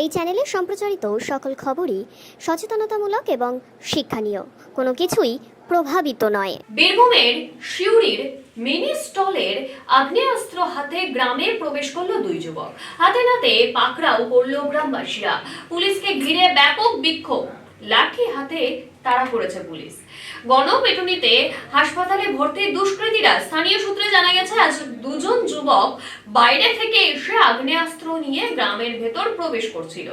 এই চ্যানেলে সম্প্রচারিত সকল খবরই সচেতনতামূলক এবং শিক্ষণীয়। কোনো কিছুই প্রভাবিত নয়। বীরভূমের সিউড়ির মিনি স্টলের আগ্নেয়াস্ত্র হাতে গ্রামে প্রবেশ করল দুই যুবক। হাতে নাতে পাকড়াও করল গ্রামবাসীরা। পুলিশকে ঘিরে ব্যাপক বিক্ষোভ। লাঠি হাতে তাড়া করেছে পুলিশ। গণপেটুনিতে হাসপাতালে ভর্তি দুষ্কৃতীরা। স্থানীয় সূত্রে জানা গেছে, আজ দুজন যুবক বাইরে থেকে এসে আগ্নেয়াস্ত্র নিয়ে গ্রামের ভেতর প্রবেশ করছিল।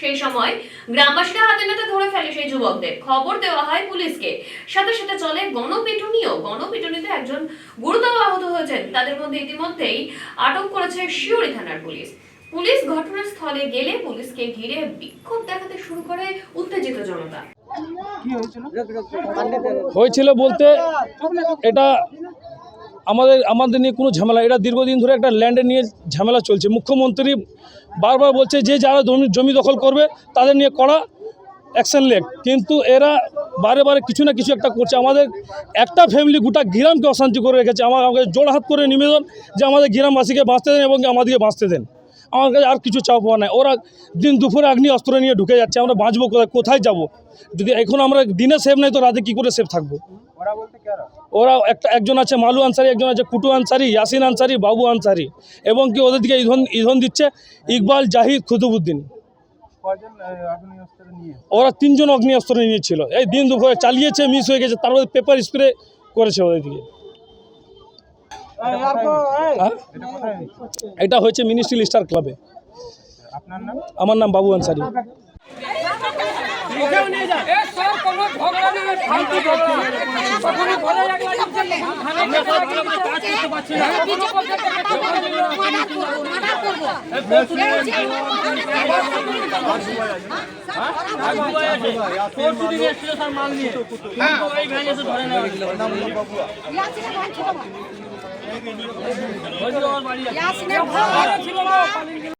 সেই সময় গ্রামবাসীরা হাতে নাতে ধরে ফেলে সেই যুবকদের। খবর দেওয়া হয় পুলিশকে। সাথে সাথে চলে গণপিটুনিও গণপিটুনিতে একজন গুরুতর আহত হয়েছেন। তাদের মধ্যে ইতিমধ্যেই আটক করেছে শিউরি থানার পুলিশ। পুলিশ ঘটনাস্থলে গেলে পুলিশকে ঘিরে বিক্ষোভ দেখাতে শুরু করে উত্তেজিত জনতা। হয়েছিল বলতে এটা আমাদের আমাদের নিয়ে কোনো ঝামেলা, এটা দীর্ঘদিন ধরে একটা ল্যান্ডে নিয়ে ঝামেলা চলছে। মুখ্যমন্ত্রী বারবার বলছে, যে যারা জমি জমি দখল করবে তাদের নিয়ে কড়া অ্যাকশন লেগ কিন্তু এরা বারে বারে কিছু না কিছু একটা করছে। আমাদের একটা ফ্যামিলি গোটা গ্রামকে অশান্তি করে রেখেছে। আমার আমাকে জোড়হাত করে নিবেদন যে আমাদের গ্রামবাসীকে বাঁচতে দেন এবং আমাদেরকে বাঁচতে দেন। আমার কাছে আর কিছু চাপ হওয়া নাই। ওরা দিন দুপুরে আগ্নি অস্ত্র নিয়ে ঢুকে যাচ্ছে আমরা বাঁচবো কোথায় কোথায় যাব? যদি এখন আমরা দিনে সেফ নাই তো রাতে কী করে সেফ থাকব? ওরা একটা একজন আছে মালু আনসারি একজন আছে কুটু আনসারি ইয়াসিন আনসারি বাবু আনসারি এবং কি ওদের দিকে ইধন ইন্ধন দিচ্ছে ইকবাল জাহিদ খুতুবুদ্দিন ওরা তিনজন অগ্নি অস্ত্র নিয়েছিল। এই দিন দুপুরে চালিয়েছে মিস হয়ে গেছে তারপরে পেপার স্প্রে করেছে ওদের দিকে? এটা কোথায় হয়েছে? এটা হয়েছে মিনিস্ট্রি স্টার ক্লাবে আমার নাম বাবু আনসারি ইয়াসিনের ভাই।